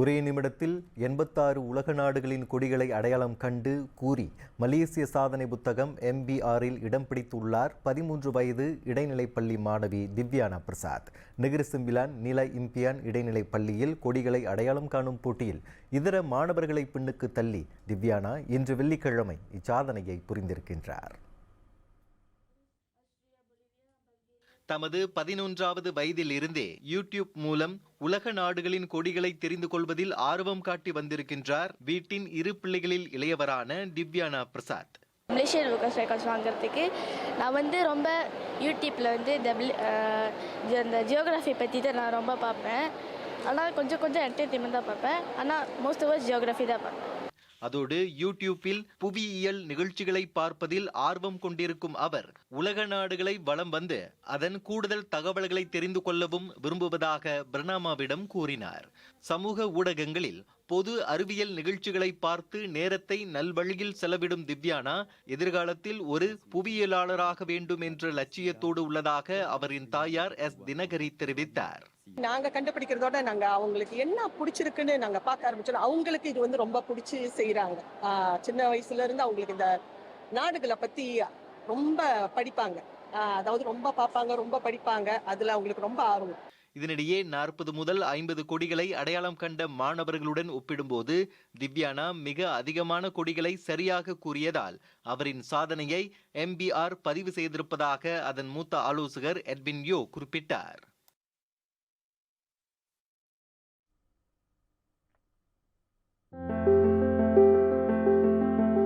ஒரே நிமிடத்தில் எண்பத்தாறு உலக நாடுகளின் கொடிகளை அடையாளம் கண்டு கூறி மலேசிய சாதனை புத்தகம் எம்பிஆரில் இடம் பிடித்துள்ளார் பதிமூன்று வயது இடைநிலைப் பள்ளி மாணவி திவ்யானா பிரசாத். நெகிரிசிம்பிலான் நில இம்பியான் இடைநிலைப் பள்ளியில் கொடிகளை அடையாளம் காணும் போட்டியில் இதர மாணவர்களை பின்னுக்கு தள்ளி திவ்யானா இன்று வெள்ளிக்கிழமை இச்சாதனையை புரிந்திருக்கின்றார். தமது பதினொன்றாவது வயதில் இருந்தே யூடியூப் மூலம் உலக நாடுகளின் கொடிகளை தெரிந்து கொள்வதில் ஆர்வம் காட்டி வந்திருக்கின்றார் வீட்டின் இரு பிள்ளைகளில் இளையவரான Divyana Prasad. Malaysian local records வாங்குறதுக்கு நான் வந்து ரொம்ப யூடியூப்பில் வந்து இந்த இந்த ஜியோகிராஃபி பற்றி தான் நான் ரொம்ப பார்ப்பேன். ஆனால் கொஞ்சம் கொஞ்சம் என்டர்டைன்மெண்ட் தான் பார்ப்பேன் ஆனால் மோஸ்ட் ஓவர் ஜியோகிராஃபி தான் பார்ப்பேன். அதோடு யூடியூப்பில் புவியியல் நிகழ்ச்சிகளை பார்ப்பதில் ஆர்வம் கொண்டிருக்கும் அவர் உலக நாடுகளை வலம் வந்து அதன் கூடுதல் தகவல்களை தெரிந்து கொள்ளவும் விரும்புவதாக பிரணாமாவிடம் கூறினார். சமூக ஊடகங்களில் பொது அறிவியல் நிகழ்ச்சிகளை பார்த்து நேரத்தை நல்வழியில் செலவிடும் திவ்யானா எதிர்காலத்தில் ஒரு புவியியலாளராக வேண்டும் என்ற லட்சியத்தோடு உள்ளதாக அவரின் தாயார் எஸ். தினகரி தெரிவித்தார். நாங்க கண்டுபிடிக்கிறதோட நாங்க அவங்களுக்கு என்ன பிடிச்சிருக்குன்னு நாங்க பார்க்க ஆரம்பிச்சோம் அவங்களுக்கு இது வந்து ரொம்ப பிடிச்சி செய்யறாங்க சின்ன வயசுல இருந்து அவங்களுக்கு இந்த நாடுகளை பத்தி ரொம்ப படிப்பாங்க. ஆஹ் அதாவது ரொம்ப பார்ப்பாங்க ரொம்ப படிப்பாங்க. அதுல அவங்களுக்கு ரொம்ப ஆர்வம். இதனிடையே நாற்பது முதல் ஐம்பது கொடிகளை அடையாளம் கண்ட மாணவர்களுடன் ஒப்பிடும்போது திவ்யானா மிக அதிகமான கொடிகளை சரியாக கூறியதால் அவரின் சாதனையை எம்பிஆர் பதிவு செய்திருப்பதாக அதன் மூத்த ஆலோசகர் எட்வின் யோ குறிப்பிட்டார்.